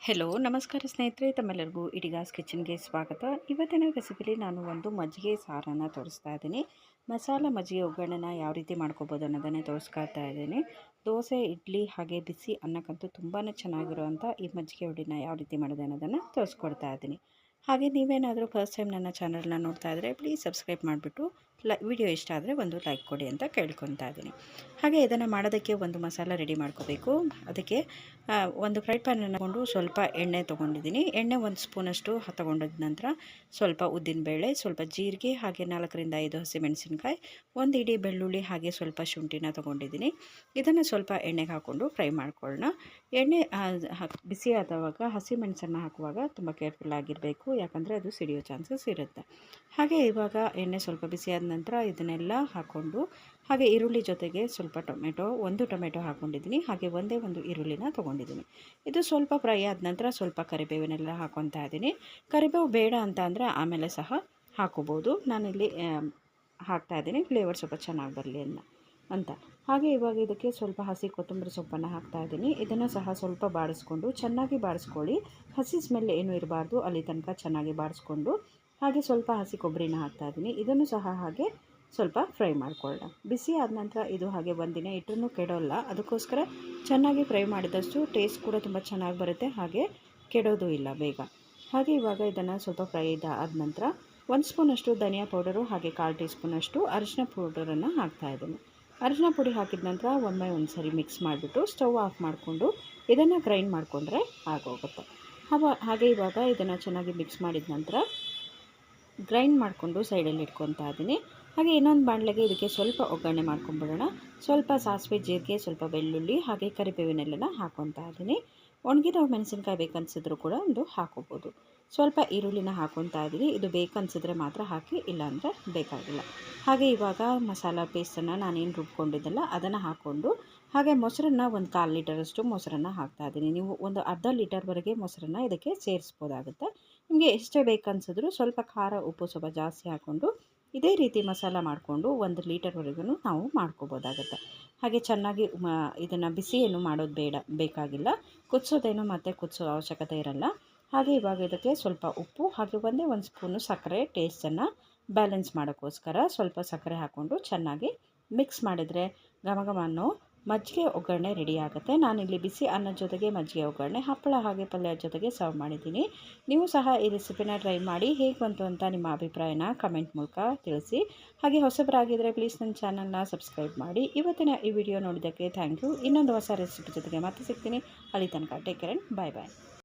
Hello ನಮಸ್ಕಾರ ಸ್ನೇಹಿತರೆ, ತಮ್ಮೆಲ್ಲರಿಗೂ ಇಡಿಗಾಸ್ ಕಿಚನ್ಗೆ ಸ್ವಾಗತ. ಇವತ್ತಿನ ರೆಸಿಪಿಲಿ ನಾನು ಒಂದು ಮಜ್ಜಿಗೆ ಸಾರನ್ನು ತೋರಿಸ್ತಾ ಇದ್ದೀನಿ. ಮಸಾಲ ಮಜ್ಜಿಗೆ ಒಗ್ಗರಣೆನ ಯಾವ ರೀತಿ ಮಾಡ್ಕೋಬೋದು ಅನ್ನೋದನ್ನೇ ತೋರಿಸ್ಕೊಳ್ತಾ ಇದ್ದೀನಿ. ದೋಸೆ, ಇಡ್ಲಿ ಹಾಗೆ ಬಿಸಿ ಅನ್ನಕ್ಕಂತೂ ತುಂಬಾ ಚೆನ್ನಾಗಿರುವಂಥ ಈ ಮಜ್ಜಿಗೆ ಹುಡಿನ ಯಾವ ರೀತಿ ಮಾಡೋದು ಅನ್ನೋದನ್ನು ತೋರಿಸ್ಕೊಡ್ತಾ ಇದ್ದೀನಿ. ಹಾಗೆ ನೀವೇನಾದರೂ ಫಸ್ಟ್ ಟೈಮ್ ನನ್ನ ಚಾನಲ್ನ ನೋಡ್ತಾ ಇದ್ದರೆ ಪ್ಲೀಸ್ ಸಬ್ಸ್ಕ್ರೈಬ್ ಮಾಡಿಬಿಟ್ಟು ಲೈ, ವಿಡಿಯೋ ಇಷ್ಟ ಆದರೆ ಒಂದು ಲೈಕ್ ಕೊಡಿ ಅಂತ ಕೇಳ್ಕೊತಾ ಇದ್ದೀನಿ. ಹಾಗೆ ಇದನ್ನು ಮಾಡೋದಕ್ಕೆ ಒಂದು ಮಸಾಲ ರೆಡಿ ಮಾಡ್ಕೋಬೇಕು. ಅದಕ್ಕೆ ಒಂದು ಫ್ರೈ ಪ್ಯಾನ್ ತಗೊಂಡು ಸ್ವಲ್ಪ ಎಣ್ಣೆ ತೊಗೊಂಡಿದ್ದೀನಿ. ಎಣ್ಣೆ ಒಂದು ಸ್ಪೂನಷ್ಟು ತೊಗೊಂಡಿದ ನಂತರ ಸ್ವಲ್ಪ ಉದ್ದಿನಬೇಳೆ ಸ್ವಲ್ಪ ಜೀರಿಗೆ ಹಾಗೆ ನಾಲ್ಕರಿಂದ ಐದು ಹಸಿಮೆಣಸಿನ್ಕಾಯಿ, ಒಂದು ಇಡೀ ಬೆಳ್ಳುಳ್ಳಿ ಹಾಗೆ ಸ್ವಲ್ಪ ಶುಂಠಿನ ತೊಗೊಂಡಿದ್ದೀನಿ. ಇದನ್ನು ಸ್ವಲ್ಪ ಎಣ್ಣೆಗೆ ಹಾಕ್ಕೊಂಡು ಫ್ರೈ ಮಾಡ್ಕೊಳ್ಳೋಣ. ಎಣ್ಣೆ ಬಿಸಿ ಆದವಾಗ ಹಸಿಮೆಣಸನ್ನು ಹಾಕುವಾಗ ತುಂಬ ಕೇರ್ಫುಲ್ ಆಗಿರಬೇಕು. ಯಾಕಂದರೆ ಅದು ಸಿಡಿಯೋ ಚಾನ್ಸಸ್ ಇರುತ್ತೆ. ಹಾಗೆ ಇವಾಗ ಎಣ್ಣೆ ಸ್ವಲ್ಪ ಬಿಸಿಯಾದ ನಂತರ ಇದನ್ನೆಲ್ಲ ಹಾಕ್ಕೊಂಡು ಹಾಗೆ ಈರುಳ್ಳಿ ಜೊತೆಗೆ ಸ್ವಲ್ಪ ಟೊಮೆಟೊ, ಒಂದು ಟೊಮೆಟೊ ಹಾಕ್ಕೊಂಡಿದ್ದೀನಿ ಹಾಗೆ ಒಂದೇ ಒಂದು ಈರುಳ್ಳಿನ ತೊಗೊಂಡಿದ್ದೀನಿ. ಇದು ಸ್ವಲ್ಪ ಫ್ರೈ ಆದ ನಂತರ ಸ್ವಲ್ಪ ಕರಿಬೇವಿನೆಲ್ಲ ಹಾಕ್ಕೊತಾ ಇದ್ದೀನಿ. ಕರಿಬೇವು ಬೇಡ ಅಂತ ಅಂದರೆ ಆಮೇಲೆ ಸಹ ಹಾಕೋಬೋದು. ನಾನಿಲ್ಲಿ ಹಾಕ್ತಾಯಿದ್ದೀನಿ ಫ್ಲೇವರ್ ಸ್ವಲ್ಪ ಚೆನ್ನಾಗಿ ಬರಲಿ ಅನ್ನ, ಅಂತ. ಹಾಗೆ ಇವಾಗ ಇದಕ್ಕೆ ಸ್ವಲ್ಪ ಹಸಿ ಕೊತ್ತಂಬರಿ ಸೊಪ್ಪನ್ನು ಹಾಕ್ತಾ ಇದ್ದೀನಿ. ಇದನ್ನು ಸಹ ಸ್ವಲ್ಪ ಬಾಡಿಸ್ಕೊಂಡು ಚೆನ್ನಾಗಿ ಬಾಡಿಸ್ಕೊಳ್ಳಿ. ಹಸಿ ಸ್ಮೆಲ್ ಏನೂ ಇರಬಾರ್ದು. ಅಲ್ಲಿ ತನಕ ಚೆನ್ನಾಗಿ ಬಾಡಿಸ್ಕೊಂಡು ಹಾಗೆ ಸ್ವಲ್ಪ ಹಸಿ ಕೊಬ್ಬರಿನ ಹಾಕ್ತಾಯಿದ್ದೀನಿ ಇದನ್ನು ಸಹ ಹಾಗೆ ಸ್ವಲ್ಪ ಫ್ರೈ ಮಾಡಿಕೊಳ್ಳೋಣ. ಬಿಸಿ ಆದ ನಂತರ ಇದು ಹಾಗೆ ಒಂದಿನ ಇಟ್ಟರೂ ಕೆಡೋಲ್ಲ. ಅದಕ್ಕೋಸ್ಕರ ಚೆನ್ನಾಗಿ ಫ್ರೈ ಮಾಡಿದಷ್ಟು ಟೇಸ್ಟ್ ಕೂಡ ತುಂಬ ಚೆನ್ನಾಗಿ ಬರುತ್ತೆ. ಹಾಗೆ ಕೆಡೋದು ಇಲ್ಲ ಬೇಗ. ಹಾಗೆ ಇವಾಗ ಇದನ್ನು ಸ್ವಲ್ಪ ಫ್ರೈ ಆದ ನಂತರ ಒಂದು ಸ್ಪೂನಷ್ಟು ಧನಿಯಾ ಪೌಡರು, ಹಾಗೆ ಕಾಲು ಟೀ ಸ್ಪೂನಷ್ಟು ಅರಿಶಿನ ಪೌಡರನ್ನು ಹಾಕ್ತಾಯಿದ್ದೀನಿ ಅರಿಶಿನ ಪುಡಿ ಹಾಕಿದ ನಂತರ ಒಮ್ಮೆ ಒಂದು ಸರಿ ಮಿಕ್ಸ್ ಮಾಡಿಬಿಟ್ಟು ಸ್ಟವ್ ಆಫ್ ಮಾಡಿಕೊಂಡು ಇದನ್ನು ಗ್ರೈಂಡ್ ಮಾಡಿಕೊಂಡ್ರೆ ಆಗೋಗುತ್ತೆ. ಹಾಗೆ ಇವಾಗ ಇದನ್ನು ಚೆನ್ನಾಗಿ ಮಿಕ್ಸ್ ಮಾಡಿದ ನಂತರ ಗ್ರೈಂಡ್ ಮಾಡಿಕೊಂಡು ಸೈಡಲ್ಲಿ ಇಟ್ಕೊತಾ ಇದ್ದೀನಿ. ಹಾಗೆ ಇನ್ನೊಂದು ಬಾಣಲೆಗೆ ಇದಕ್ಕೆ ಸ್ವಲ್ಪ ಒಗ್ಗರಣೆ ಮಾಡ್ಕೊಂಬಿಡೋಣ. ಸ್ವಲ್ಪ ಸಾಸಿವೆ, ಜೀರಿಗೆ, ಸ್ವಲ್ಪ ಬೆಳ್ಳುಳ್ಳಿ, ಹಾಗೆ ಕರಿಬೇವಿನೆಲ್ಲ ಹಾಕೊತಾ ಇದ್ದೀನಿ. ಒಣಗಿರೋ ಮೆಣಸಿನ್ಕಾಯಿ ಬೇಕನ್ಸಿದ್ರು ಕೂಡ ಒಂದು ಹಾಕೋಬೋದು. ಸ್ವಲ್ಪ ಈರುಳ್ಳಿನ ಹಾಕೊತಾ ಇದ್ದೀನಿ. ಇದು ಬೇಕನ್ಸಿದ್ರೆ ಮಾತ್ರ ಹಾಕಿ, ಇಲ್ಲಾಂದರೆ ಬೇಕಾಗಿಲ್ಲ. ಹಾಗೆ ಇವಾಗ ಮಸಾಲ ಪೇಸ್ಟನ್ನು ನಾನೇನು ರುಬ್ಕೊಂಡಿದ್ದಲ್ಲ ಅದನ್ನು ಹಾಕ್ಕೊಂಡು, ಹಾಗೆ ಮೊಸರನ್ನ ಒಂದು ಕಾಲು ಲೀಟರಷ್ಟು ಮೊಸರನ್ನ ಹಾಕ್ತಾ ಇದ್ದೀನಿ. ನೀವು ಒಂದು ಅರ್ಧ ಲೀಟರ್ವರೆಗೆ ಮೊಸರನ್ನ ಇದಕ್ಕೆ ಸೇರಿಸ್ಬೋದಾಗುತ್ತೆ. ನಿಮಗೆ ಎಷ್ಟೇ ಬೇಕನ್ಸಿದ್ರು ಸ್ವಲ್ಪ ಖಾರ, ಉಪ್ಪು ಸ್ವಲ್ಪ ಜಾಸ್ತಿ ಹಾಕ್ಕೊಂಡು ಇದೇ ರೀತಿ ಮಸಾಲ ಮಾಡಿಕೊಂಡು ಒಂದು ಲೀಟರ್ವರೆಗೂ ನಾವು ಮಾಡ್ಕೋಬೋದಾಗುತ್ತೆ. ಹಾಗೆ ಚೆನ್ನಾಗಿ ಇದನ್ನು ಬಿಸಿ ಏನು ಮಾಡೋದು ಬೇಡ, ಬೇಕಾಗಿಲ್ಲ. ಕುದಿಸೋದೇನು ಮತ್ತೆ ಕುದಿಸೋ ಅವಶ್ಯಕತೆ ಇರಲ್ಲ. ಹಾಗೆ ಇವಾಗ ಇದಕ್ಕೆ ಸ್ವಲ್ಪ ಉಪ್ಪು ಹಾಗೆ ಒಂದೇ ಒಂದು ಸ್ಪೂನು ಸಕ್ಕರೆ ಟೇಸ್ಟನ್ನು ಬ್ಯಾಲೆನ್ಸ್ ಮಾಡೋಕ್ಕೋಸ್ಕರ ಸ್ವಲ್ಪ ಸಕ್ಕರೆ ಹಾಕ್ಕೊಂಡು ಚೆನ್ನಾಗಿ ಮಿಕ್ಸ್ ಮಾಡಿದರೆ ಘಮ ಘಮ ಅನ್ನೋ ಮಜ್ಜಿಗೆ ಒಗ್ಗರಣೆ ರೆಡಿ ಆಗುತ್ತೆ. ನಾನಿಲ್ಲಿ ಬಿಸಿ ಅನ್ನದ ಜೊತೆಗೆ ಮಜ್ಜಿಗೆ ಒಗ್ಗರಣೆ, ಹಪ್ಪಳ ಹಾಗೆ ಪಲ್ಯ ಜೊತೆಗೆ ಸರ್ವ್ ಮಾಡಿದ್ದೀನಿ. ನೀವು ಸಹ ಈ ರೆಸಿಪಿನ ಟ್ರೈ ಮಾಡಿ ಹೇಗೆ ಬಂತು ಅಂತ ನಿಮ್ಮ ಅಭಿಪ್ರಾಯನ ಕಮೆಂಟ್ ಮೂಲಕ ತಿಳಿಸಿ. ಹಾಗೆ ಹೊಸಬರಾಗಿದ್ದರೆ ಪ್ಲೀಸ್ ನನ್ನ ಚಾನಲ್ನ ಸಬ್ಸ್ಕ್ರೈಬ್ ಮಾಡಿ. ಇವತ್ತಿನ ಈ ವಿಡಿಯೋ ನೋಡಿದ್ದಕ್ಕೆ ಥ್ಯಾಂಕ್ ಯು ಇನ್ನೊಂದು ಹೊಸ ರೆಸಿಪಿ ಜೊತೆಗೆ ಮತ್ತೆ ಸಿಗ್ತೀನಿ. ಅಲ್ಲಿ ತನಕ ಟೇಕ್ ಕೇರ್ ಬಾಯ್ ಬಾಯ್